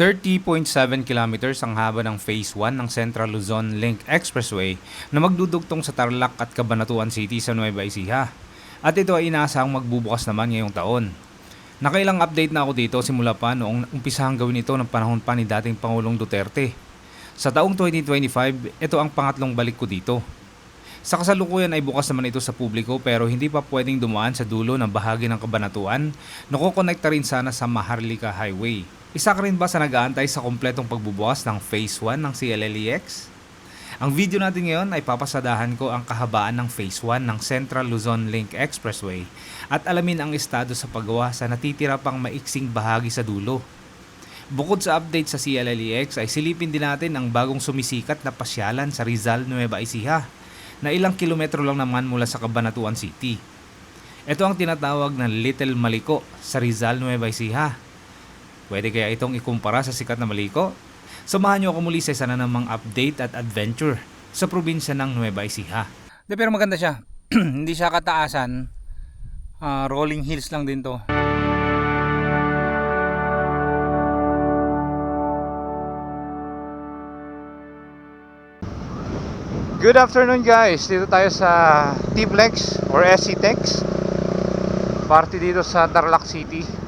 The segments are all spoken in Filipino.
30.7 kilometers ang haba ng Phase 1 ng Central Luzon Link Expressway na magdudugtong sa Tarlac at Cabanatuan City sa Nueva Ecija. At ito ay inaasahang magbubukas naman ngayong taon. Nakailang update na ako dito simula pa noong umpisahang gawin ito ng panahon pa ni dating Pangulong Duterte. Sa taong 2025, ito ang pangatlong balik ko dito. Sa kasalukuyan ay bukas naman ito sa publiko pero hindi pa pwedeng dumaan sa dulo ng bahagi ng kabanatuan na kukonekta rin sana sa Maharlika Highway. Isa ka rin ba sa nag-aantay sa kompletong pagbubukas ng Phase 1 ng CLLEX? Ang video natin ngayon ay papasadahan ko ang kahabaan ng Phase 1 ng Central Luzon Link Expressway at alamin ang estado sa paggawa sa natitira pang maiksing bahagi sa dulo. Bukod sa update sa CLLEX ay silipin din natin ang bagong sumisikat na pasyalan sa Rizal, Nueva Ecija na ilang kilometro lang naman mula sa Cabanatuan City. Ito ang tinatawag na Little Maliko sa Rizal, Nueva Ecija. Pwede kaya itong ikumpara sa sikat na Maliko? Samahan niyo ako muli sa isa na namang update at adventure sa probinsya ng Nueva Ecija. De, pero maganda siya. Hindi siya kataasan. Ah, rolling hills lang din to. Good afternoon guys. Dito tayo sa T-Plex or SC-Tex. Party dito sa Tarlac City.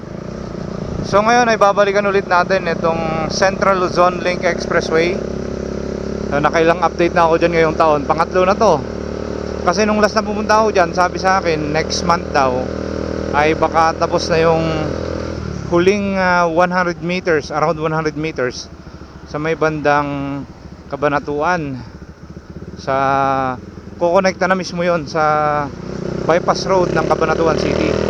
So ngayon ay babalikan ulit natin itong Central Luzon Link Expressway. So, nakailang update na ako dyan ngayong taon. Pangatlo na to. Kasi nung last na pumunta ako dyan, sabi sa akin next month daw ay baka tapos na yung huling ah, 100 meters, around 100 meters sa may bandang Kabanatuan sa kukonekta na mismo yon sa bypass road ng Cabanatuan City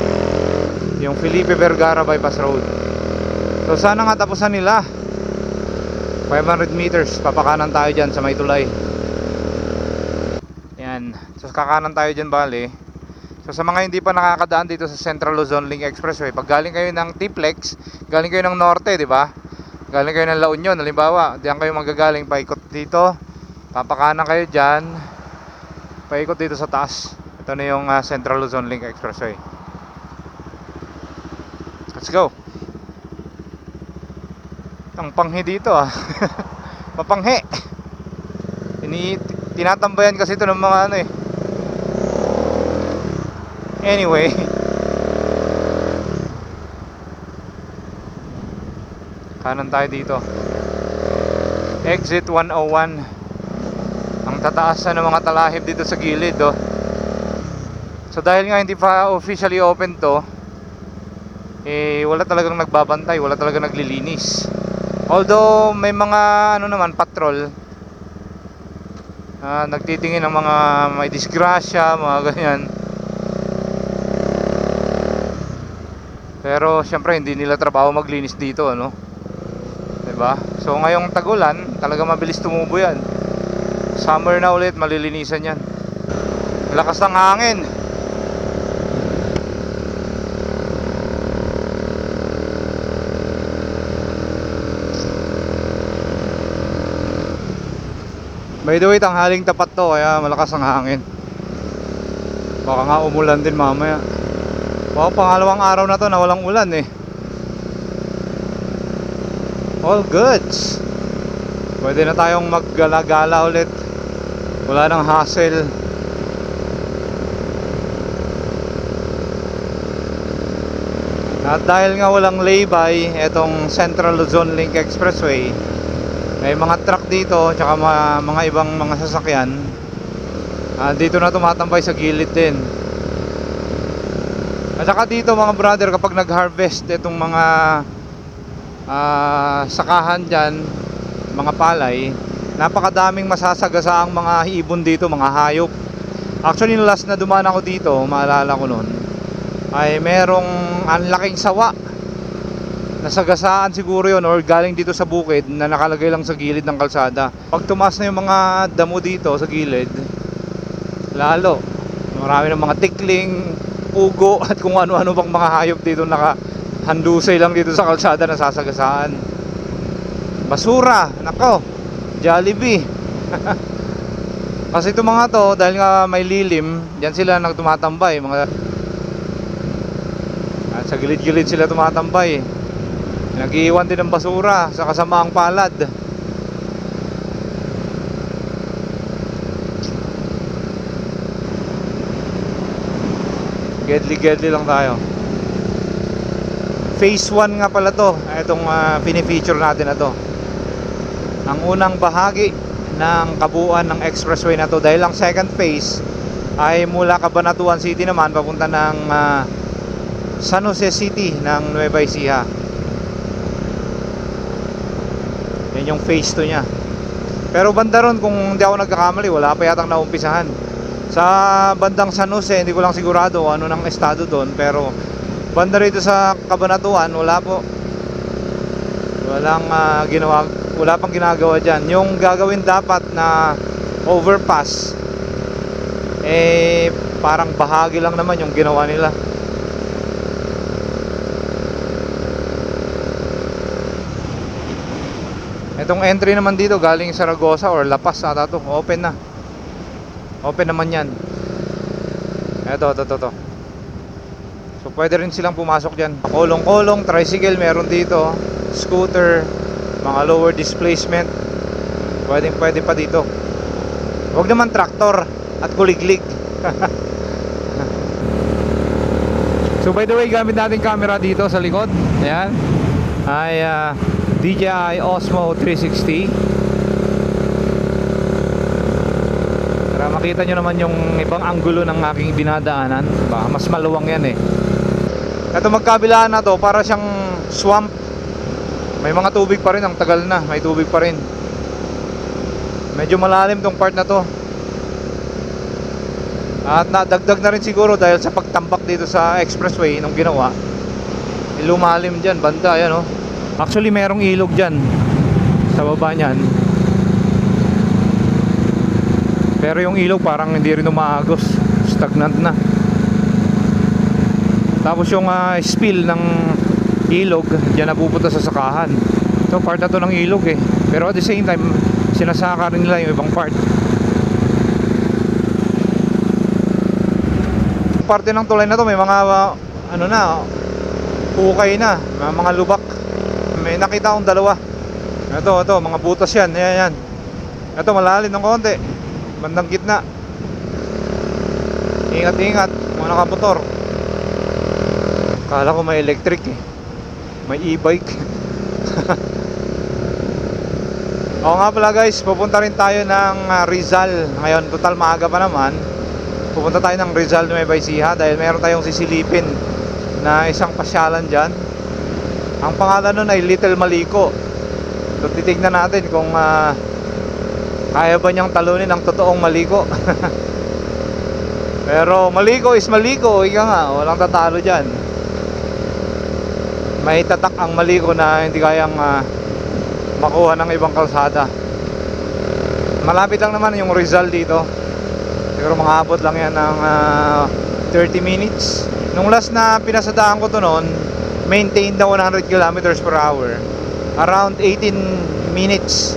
yung Felipe Vergara bypass road. So sana nga tapusan nila. 500 meters papakanan tayo dyan sa may tulay. Yan. So kakanan tayo dyan bali so sa mga hindi pa nakakadaan dito sa Central Luzon Link Expressway pag galing kayo ng T-Plex galing kayo ng Norte di ba? Galing kayo ng La Union halimbawa diyan kayo magagaling paikot dito. Papakanan kayo dyan. Paikot dito sa taas. Ito na yung ah, Central Luzon Link Expressway let's go. Ang panghi dito ah. Mapanghi. Ini, tinatambayan kasi ito ng mga ano eh. Anyway. Kanan tayo dito. Exit 101 ang tataas na ng mga talahib dito sa gilid oh. so dahil nga hindi pa officially open to eh wala talagang nagbabantay wala talagang naglilinis. Although may mga ano naman patrol. Ah, nagtitingin ng mga may disgrasya mga ganyan. Pero syempre hindi nila trabaho maglinis dito ano? 'di ba so ngayong tagulan talaga mabilis tumubo yan. Summer na ulit malilinisan yan. Lakas ng hangin by the way tanghaling tapat to kaya malakas ang hangin. Baka nga umulan din mamaya. Baka pangalawang araw na to na walang ulan eh. All goods. Pwede na tayong maggala-gala ulit. Wala nang hassle. At dahil nga walang laybay etong Central Luzon Link Expressway may mga truck dito tsaka mga, mga ibang mga sasakyan. Ah, dito na tumatambay sa gilid din. At saka dito mga brother kapag nag-harvest itong mga ah, sakahan dyan mga palay napakadaming masasagasa ang mga ibon dito mga hayop. Actually last na dumaan ako dito maalala ko noon ay merong ang laking sawa nasagasaan siguro yon or galing dito sa bukid na nakalagay lang sa gilid ng kalsada. Pag tumas na yung mga damo dito sa gilid lalo marami ng mga tikling pugo at kung ano-ano pang mga hayop dito nakahandusay lang dito sa kalsada na sasagasaan. Basura nako Jollibee. Kasi itong mga to dahil nga may lilim diyan sila nagtumatambay mga at sa gilid-gilid sila tumatambay Nag-iwan din ng basura sa kasamaang palad. Gedli-gedli lang tayo. Phase 1 nga pala to. Itong uh, pinifeature natin na to. Ang unang bahagi ng kabuuan ng expressway na to dahil ang second phase ay mula Cabanatuan City naman papunta ng ah, San Jose City ng Nueva Ecija. Yan yung phase 2 niya. Pero banda ron kung hindi ako nagkakamali, wala pa yatang naumpisahan. Sa bandang San Jose, hindi ko lang sigurado ano ng estado doon, pero banda rito sa Cabanatuan, wala po. Walang ah, ginawa, wala pang ginagawa diyan. Yung gagawin dapat na overpass eh parang bahagi lang naman yung ginawa nila. Itong entry naman dito galing Saragossa or La Paz ata to. Open na. Open naman yan. Ito, ito, ito, ito. So pwede rin silang pumasok dyan. Kolong-kolong, tricycle meron dito. Scooter, mga lower displacement. Pwede, pwede pa dito. Huwag naman traktor at kuliglig. so by the way, gamit natin camera dito sa likod. Ayan. Ay ah, DJI Osmo 360 Para makita nyo naman yung ibang anggulo ng aking binadaanan. Baka mas maluwang yan eh. Ito magkabilaan na to. Para siyang swamp. May mga tubig pa rin, ang tagal na. May tubig pa rin. Medyo malalim tong part na to. At nadagdag na rin siguro dahil sa pagtambak dito sa expressway nung ginawa. Lumalim dyan, banda, ayan oh Actually merong ilog dyan. Sa baba niyan. Pero yung ilog parang hindi rin umaagos. Stagnant na. Tapos yung ah, spill ng ilog Diyan napupunta sa sakahan. So part na to ng ilog eh. Pero at the same time Sinasaka rin nila yung ibang part. Parte ng tulay na to may mga ah, Ano na Hukay na. Mga, mga lubak may nakita akong dalawa. Ito ito mga butas yan. Yan yan ito malalim ng konti. Bandang gitna. Ingat ingat mga nakamotor. Kala ko may electric eh. May e-bike. Oo nga pala guys. Pupunta rin tayo ng ah, Rizal. Ngayon total maaga pa naman. Pupunta tayo ng Rizal Nueva Ecija dahil meron tayong sisilipin na isang pasyalan dyan ang pangalan nun ay Little Maliko. So titignan natin kung ah, kaya ba niyang talunin ang totoong Maliko. Pero Maliko is Maliko, ika nga, walang tatalo diyan. May tatak ang Maliko na hindi kayang ah, makuha ng ibang kalsada. Malapit lang naman yung Rizal dito. Siguro mga abot lang yan ng ah, 30 minutes. Nung last na pinasadaan ko to noon, maintained na 100 kilometers per hour. Around 18 minutes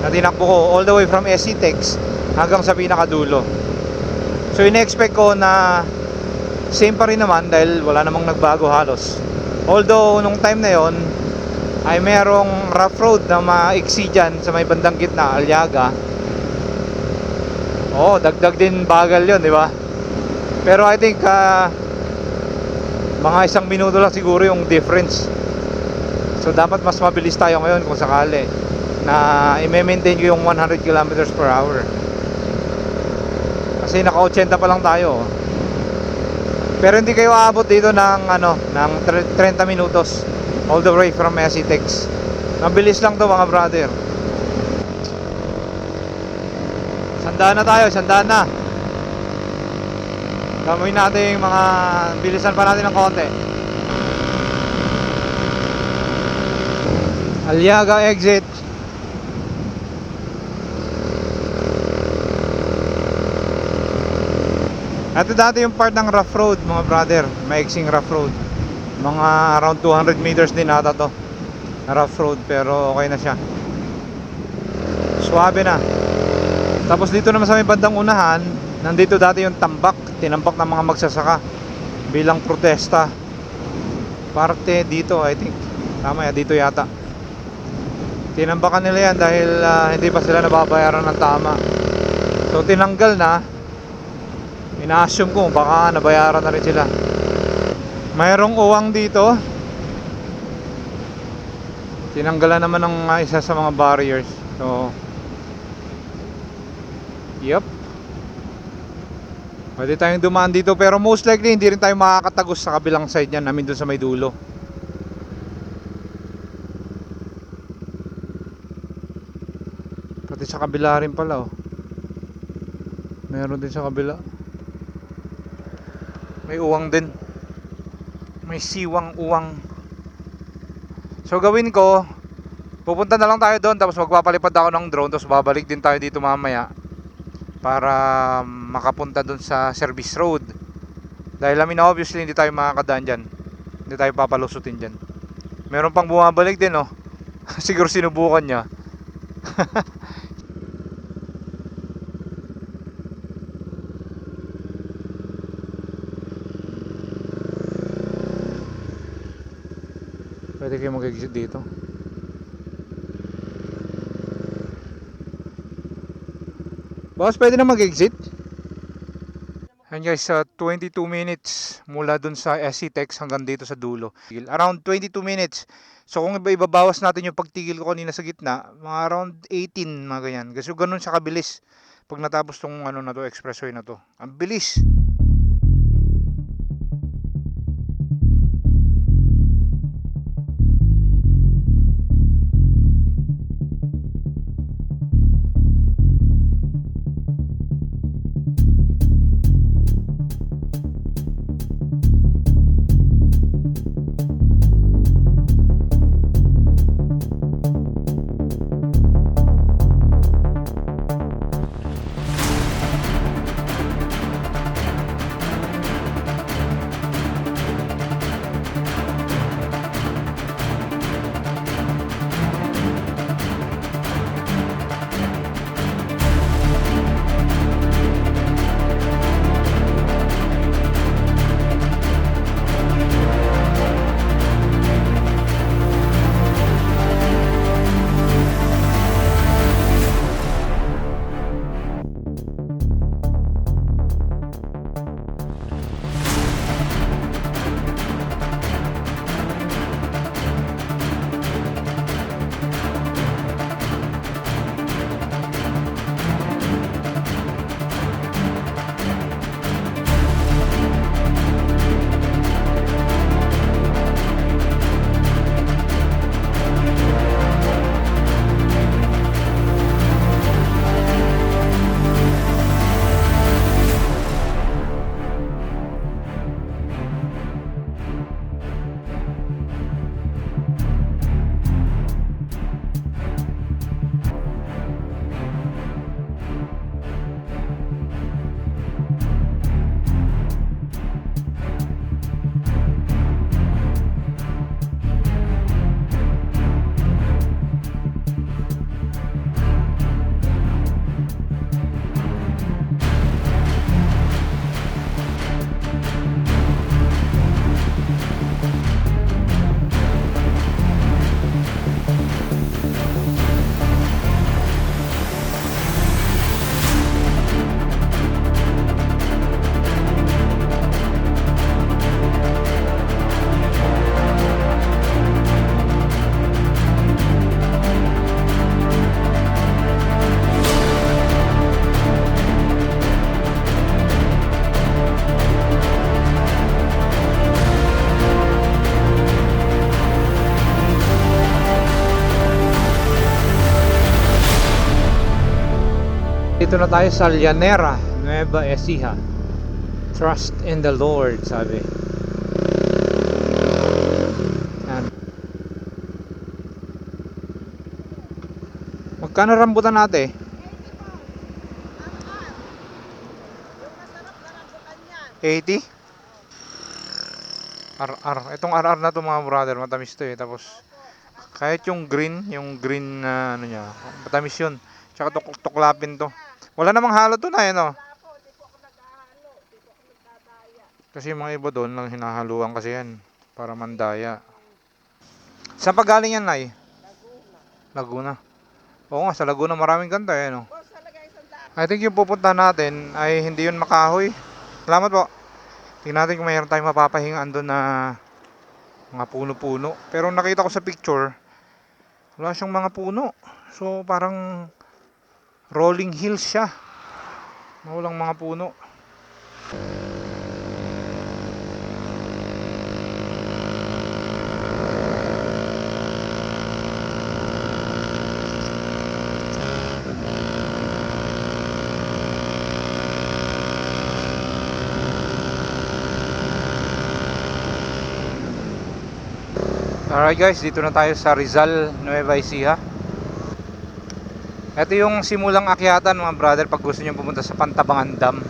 na tinakbo ko all the way from SC Tex hanggang sa pinakadulo. So in-expect ko na same pa rin naman dahil wala namang nagbago halos. Although nung time na yon ay merong rough road na maiksi dyan sa may bandang gitna Aliaga. Oh dagdag din bagal yon di ba? Pero I think ah, mga isang minuto lang siguro yung difference. So dapat mas mabilis tayo ngayon kung sakali na i-maintain ko yung 100 kilometers per hour. Kasi naka 80 pa lang tayo. Pero hindi kayo aabot dito ng ano ng 30 minutos all the way from Esitex mabilis lang to mga brother. Sandaan na tayo sandaan na Gawin natin yung mga bilisan pa natin ng konti. Aliaga exit. Ito dati yung part ng rough road mga brother. Maiksing rough road. Mga around 200 meters din ata to. Rough road pero okay na siya. Suwabe na. Tapos dito naman sa may bandang unahan, nandito dati yung tambak tinambak ng mga magsasaka bilang protesta parte dito I think Tama ya, dito yata. Tinambakan nila yan dahil ah, hindi pa sila nababayaran ng tama. So tinanggal na. Ina-assume ko baka nabayaran na rin sila. Mayroong uwang dito. Tinanggalan naman ng ah, isa sa mga barriers. So Yup. Pwede tayong dumaan dito pero most likely hindi rin tayo makakatagos sa kabilang side niyan namin doon sa may dulo. Pati sa kabila rin pala oh. Meron din sa kabila. May uwang din. May siwang uwang. So gawin ko, pupunta na lang tayo doon tapos magpapalipad ako ng drone tapos babalik din tayo dito mamaya para makapunta doon sa service road. Dahil I mean obviously hindi tayo makakadaan dyan. Hindi tayo papalusutin dyan. Meron pang bumabalik din oh. Siguro sinubukan niya. Pwede kayo mag-exit dito. Boss, pwede na mag-exit? Ayan guys, sa 22 minutes mula dun sa SC Tex hanggang dito sa dulo. Around 22 minutes. So kung iba ibabawas natin yung pagtigil ko kanina sa gitna, mga around 18 mga ganyan. Kasi ganun siya kabilis pag natapos tong ano na to, expressway na to. Ang bilis. Dito na tayo sa Llanera, Nueva Ecija. Trust in the Lord, sabi. Yan. Magkano rambutan natin? Eighty? RR. Itong RR na to mga brother, matamis to eh. Tapos, kahit yung green, yung green na ano niya, matamis yun. Tsaka tuk tuklapin to. Wala namang halo to na yun oh. Kasi yung mga iba doon lang hinahaluan kasi yan para mandaya. Saan pa galing yan, Nay? Laguna. Oo nga, sa Laguna maraming ganda eh, no? I think yung pupunta natin ay hindi yun makahoy. Salamat po. Tingnan natin kung mayroon tayong mapapahingaan doon na mga puno-puno. Pero nakita ko sa picture, wala siyang mga puno. So parang rolling hills siya. Na Walang mga puno. Alright guys, dito na tayo sa Rizal, Nueva Ecija. Ito yung simulang akyatan mga brother pag gusto nyo pumunta sa Pantabangan Dam.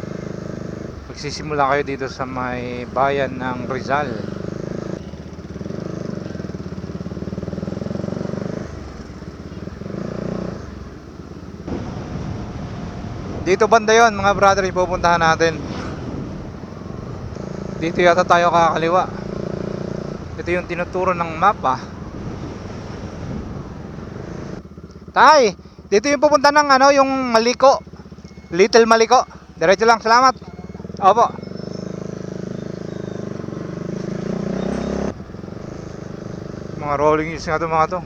Magsisimula kayo dito sa may bayan ng Rizal. Dito banda yon mga brother yung pupuntahan natin. Dito yata tayo kakaliwa. Ito yung tinuturo ng mapa. Tay, dito yung pupunta ng ano, yung Maliko. Little Maliko. Diretso lang, salamat. Opo. Mga rolling hills nga to mga to.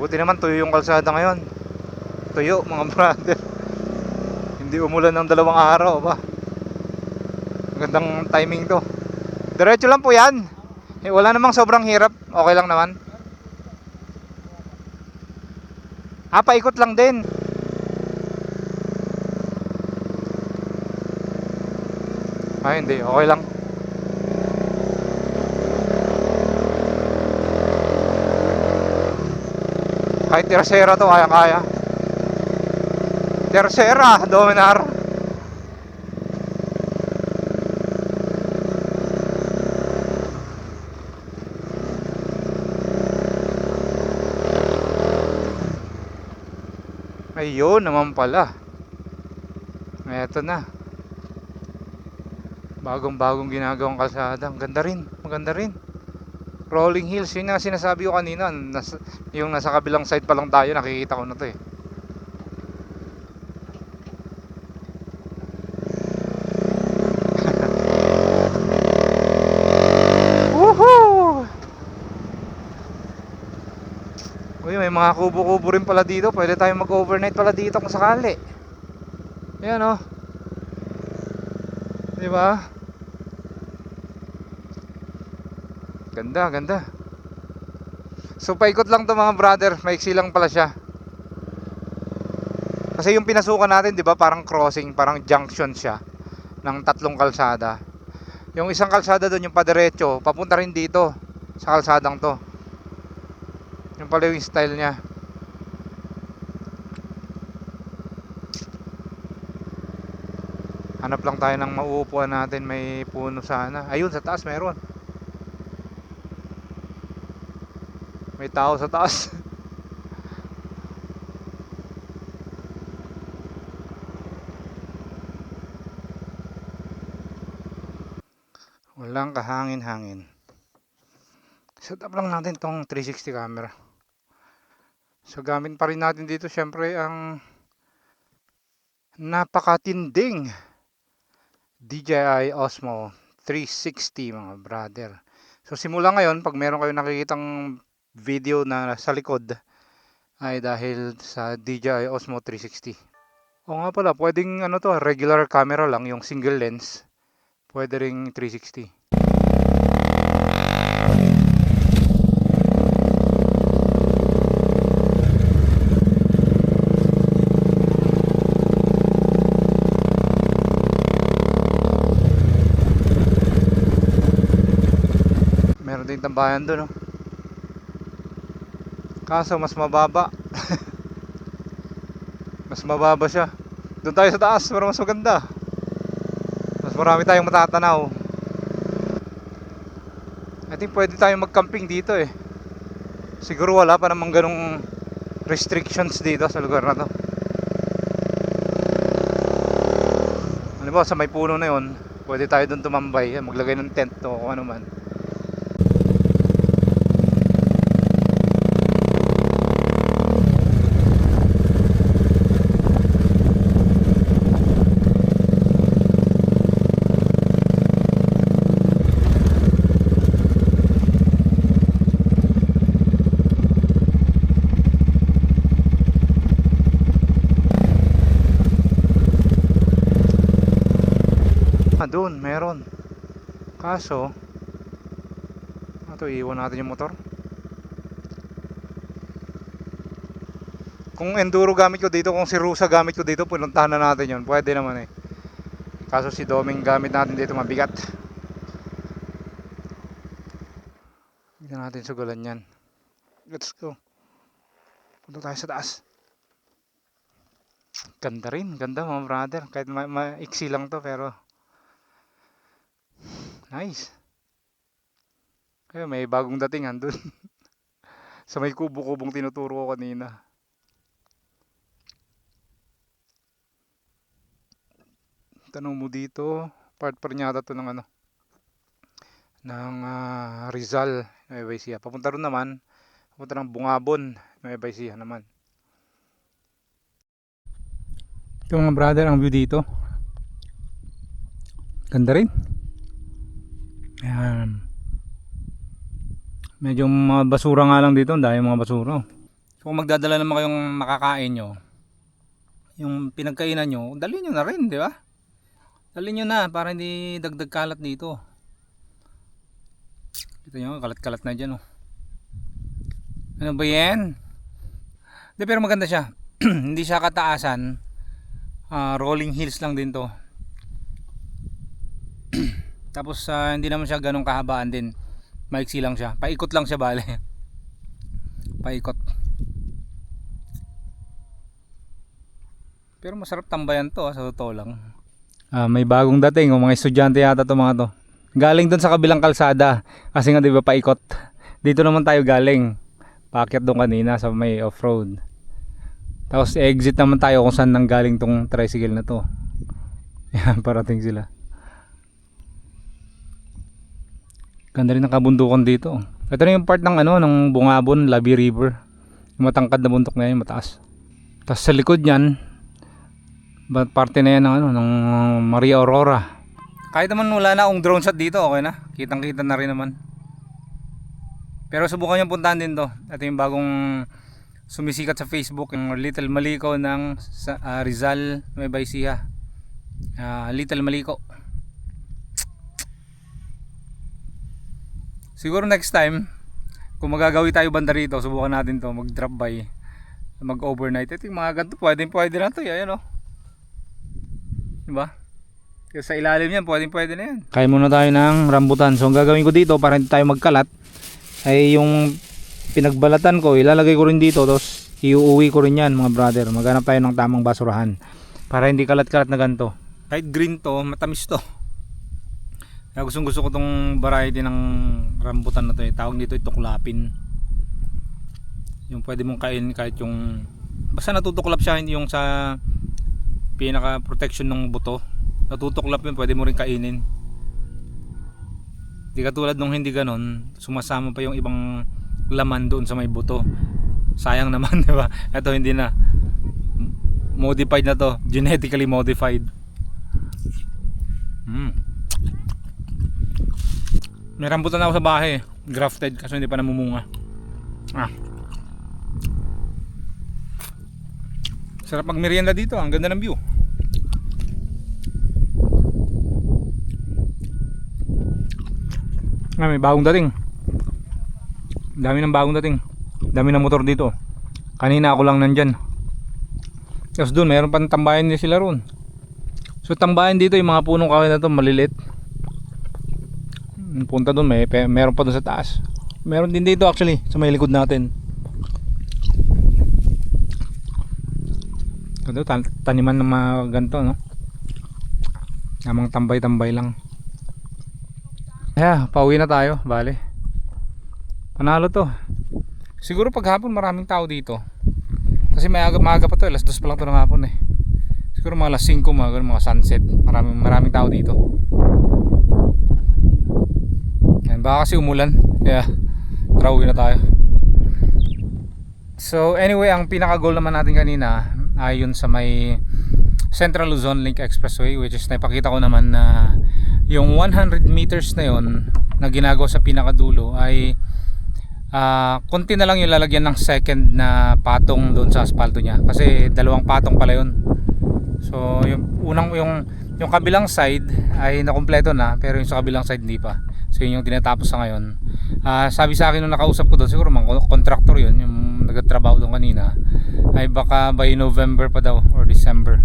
Buti naman tuyo yung kalsada ngayon. Tuyo mga brother. Hindi umulan ng dalawang araw ba. Magandang timing to. Diretso lang po yan. Eh, wala namang sobrang hirap. Okay lang naman. Ah, paikot lang din. Ay, hindi. Okay lang. Kahit tercera to, kaya-kaya. Tercera, Dominar. Ayun naman pala. Eto na. Bagong-bagong ginagawang kalsada. Ang ganda rin. Maganda rin. Rolling Hills, yun nga sinasabi ko kanina. Nas, yung nasa kabilang side pa lang tayo, nakikita ko na to eh. May mga kubo-kubo rin pala dito. Pwede tayong mag-overnight pala dito kung sakali. Yan oh. Di ba? Ganda, ganda. So paikot lang to mga brother, maiksi lang pala siya. Kasi yung pinasukan natin, 'di ba, parang crossing, parang junction siya ng tatlong kalsada. Yung isang kalsada doon yung padiretso, papunta rin dito sa kalsadang 'to. Yung pala yung style niya. Hanap lang tayo ng mauupuan natin, may puno sana. Ayun, sa taas meron. May tao sa taas. Walang kahangin-hangin. Set up lang natin tong 360 camera. So gamit pa rin natin dito syempre ang napakatinding DJI Osmo 360 mga brother. So simula ngayon pag meron kayo nakikitang video na sa likod ay dahil sa DJI Osmo 360. O nga pala, pwedeng ano to, regular camera lang, yung single lens. Pwede ring 360. Tambayan doon, no? Kaso mas mababa. mas mababa siya. Doon tayo sa taas, para mas maganda. Mas marami tayong matatanaw. I think pwede tayong mag-camping dito eh. Siguro wala pa namang ganong restrictions dito sa lugar na to. Halimbawa sa may puno na yun, pwede tayo doon tumambay, eh, maglagay ng tent o ano man. Ah, doon, meron. Kaso, ito, iiwan natin yung motor. Kung enduro gamit ko dito, kung si Rusa gamit ko dito, pununtahan na natin yun. Pwede naman eh. Kaso si Doming gamit natin dito mabigat. Hindi natin sugalan yan. Let's go. Punta tayo sa taas. Ganda rin, ganda mga brother. Kahit ma maiksi lang to pero Nice. Kaya may bagong dating andun. sa may kubo-kubong tinuturo ko kanina. Tanong mo dito, part pa rin yata to ng ano ng ah, Rizal, Nueva Ecija. Papunta ron naman, papunta ng Bungabon, Nueva Ecija naman. Ito mga brother, ang view dito. Ganda rin. Ayan. Medyo mga basura nga lang dito, dami mga basura. Kung magdadala naman kayong makakain nyo, yung pinagkainan nyo, dali nyo na rin, di ba? Dali nyo na para hindi dagdag kalat dito. Ito nyo, kalat-kalat na dyan oh. Ano ba yan? Di, pero maganda siya. hindi siya kataasan. Ah, rolling hills lang din to. Tapos ah, hindi naman siya ganong kahabaan din. Maiksi lang siya. Paikot lang siya bale. Paikot. Pero masarap tambayan to ah, sa totoo lang. Ah, may bagong dating, mga estudyante yata to mga to. Galing doon sa kabilang kalsada. Kasi nga 'di ba paikot. Dito naman tayo galing. Paakyat doon kanina sa may off-road. Tapos exit naman tayo kung saan nang galing tong tricycle na to. Yan, parating sila. Ganda rin ng kabundukan dito. Ito na yung part ng ano, ng Bungabon, Labi River. Yung matangkad na bundok na yan, mataas. Tapos sa likod niyan, parte na yan ng ano, ng Maria Aurora. Kahit naman wala na akong drone shot dito, okay na. Kitang kita na rin naman. Pero subukan yung puntahan din to. Ito yung bagong sumisikat sa Facebook, yung Little Maliko ng sa, ah, Rizal, Nueva Ecija. Ah, Little Maliko. Siguro next time, kung magagawi tayo banda rito, subukan natin to, mag-drop by, mag-overnight. Ito yung mga ganito, pwede, pwede na to, yan o. Diba? Kasi sa ilalim yan, pwede, pwede na yan. Kaya muna tayo ng rambutan. So ang gagawin ko dito para hindi tayo magkalat ay yung pinagbalatan ko, ilalagay ko rin dito tapos iuuwi ko rin yan mga brother. Maghanap tayo ng tamang basurahan para hindi kalat-kalat na ganito. kahit green to, matamis to. Kaya gustong gusto ko tong variety ng rambutan na to eh. Tawag dito ito kulapin. Yung pwede mong kainin kahit yung basta natutuklap siya hindi yung sa pinaka protection ng buto. Natutuklap yun, pwede mo rin kainin. Di katulad nung hindi ganon, sumasama pa yung ibang laman doon sa may buto. Sayang naman, di ba? Ito hindi na. Modified na to, genetically modified. Mm. May rambutan ako sa bahay, grafted kasi hindi pa namumunga. Ah. Sarap magmerienda dito, ang ganda ng view. Ah, may bagong dating. Dami ng bagong dating. Dami ng motor dito. Kanina ako lang nandyan. Tapos doon, mayroon pang tambayan din sila roon. So tambayan dito yung mga punong kahoy na to malilit. Punta doon, may pe- meron pa doon sa taas. Meron din dito actually sa may likod natin. Ito, tan- taniman ng mga ganito, no? Namang tambay-tambay lang. Yeah, pauwi na tayo, bale. Panalo to. Siguro paghapon maraming tao dito. Kasi maaga, maaga pa to, alas dos pa lang to ng hapon eh. Siguro mga alas 5 mga, mga sunset. Maraming, maraming tao dito. Ayan, baka kasi umulan. Kaya tara na tayo. So anyway, ang pinaka-goal naman natin kanina ay yun sa may Central Luzon Link Expressway which is naipakita ko naman na yung 100 meters na yon na ginagawa sa pinakadulo ay ah konti na lang yung lalagyan ng second na patong doon sa asfalto niya kasi dalawang patong pala yun so yung unang yung yung kabilang side ay nakumpleto na pero yung sa kabilang side hindi pa so yun yung tinatapos sa ngayon. Ah, sabi sa akin nung nakausap ko doon siguro mga contractor yun yung nagtatrabaho doon kanina ay baka by November pa daw or December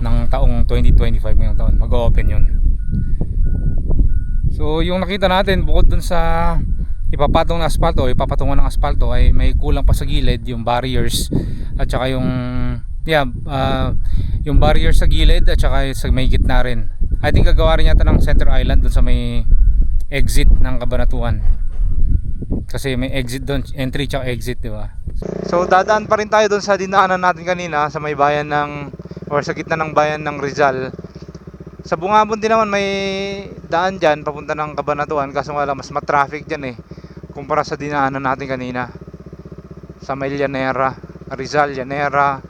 ng taong 2025 ngayong taon mag-open yun. So yung nakita natin bukod dun sa ipapatong na asfalto ipapatungan ng asfalto ay may kulang pa sa gilid yung barriers at saka yung yeah ah, yung barriers sa gilid at saka sa may gitna rin. I think gagawa rin yata ng center island dun sa may exit ng Kabanatuan kasi may exit doon entry tsaka exit di ba So dadaan pa rin tayo doon sa dinaanan natin kanina sa may bayan ng or sa gitna ng bayan ng Rizal. Sa Bungabon din naman may daan diyan papunta ng Cabanatuan kaso nga lang mas ma-traffic diyan eh kumpara sa dinaanan natin kanina. Sa may Llanera, Rizal, Llanera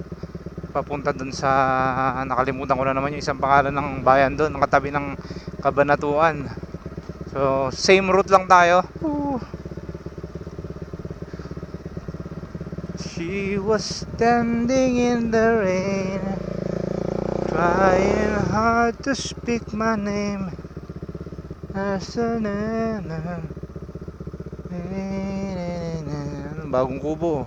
papunta doon sa nakalimutan ko na naman yung isang pangalan ng bayan doon, katabi ng Cabanatuan. So same route lang tayo. Woo. She was standing in the rain, trying hard to speak my name. Asanana. Bagong kubo.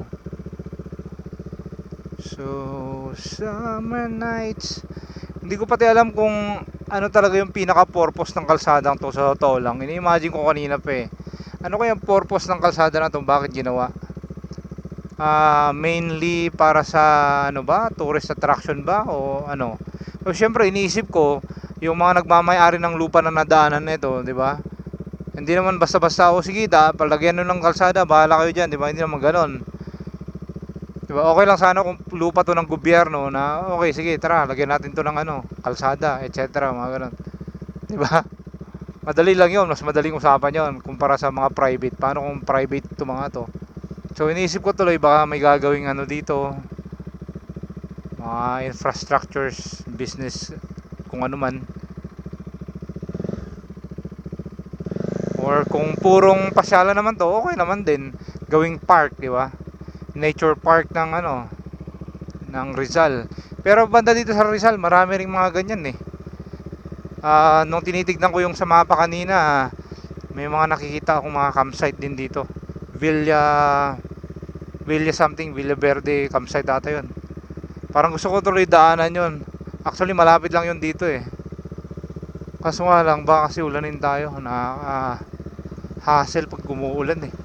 So, summer nights. Hindi ko pati alam kung ano talaga yung pinaka-purpose ng kalsadang to sa totoo lang. Ini-imagine ko kanina pa eh. Ano kaya yung purpose ng kalsada na to? Bakit ginawa? Ah, mainly para sa ano ba, tourist attraction ba o ano? So syempre iniisip ko yung mga nagmamay-ari ng lupa na nadaanan nito, 'di ba? Hindi naman basta-basta o sige, da, palagyan nyo ng kalsada, bahala kayo diyan, 'di ba? Hindi naman ganoon. 'Di ba? Okay lang sana kung lupa to ng gobyerno na okay, sige, tara, lagyan natin to ng ano, kalsada, etc. mga ganun. 'Di ba? Madali lang 'yon, mas madaling usapan 'yon kumpara sa mga private. Paano kung private to mga to? So iniisip ko tuloy baka may gagawing ano dito mga infrastructures, business kung ano man. Or kung purong pasyalan naman to, okay naman din. Gawing park, di ba? Nature park ng ano ng Rizal. Pero banda dito sa Rizal, marami ring mga ganyan eh. Ah, nung tinitignan ko yung sa mapa kanina, may mga nakikita akong mga campsite din dito. Villa Villa something, Villa Verde campsite ata yun. Parang gusto ko tuloy daanan yun. Actually malapit lang yun dito eh. Kaso nga lang baka kasi ulanin tayo. Na hassle pag umuulan eh.